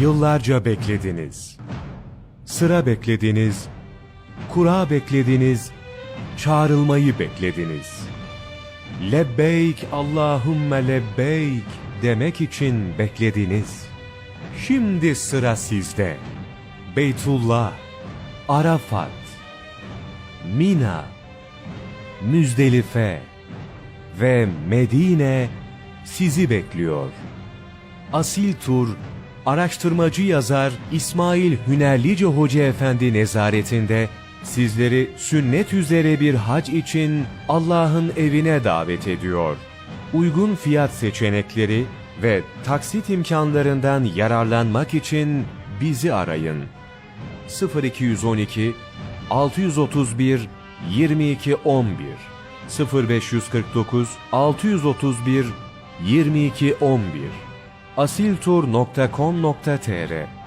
Yıllarca beklediniz. Sıra beklediniz. Kura beklediniz. Çağrılmayı beklediniz. Lebbeyk Allahümme lebbeyk demek için beklediniz. Şimdi sıra sizde. Beytullah, Arafat, Mina, Müzdelife ve Medine sizi bekliyor. Asil Tur, araştırmacı yazar İsmail Hünerlice Hoca Efendi nezaretinde sizleri sünnet üzere bir hac için Allah'ın evine davet ediyor. Uygun fiyat seçenekleri ve taksit imkanlarından yararlanmak için bizi arayın. 0212 631 22 11 0549 631 22 11 asiltur.com.tr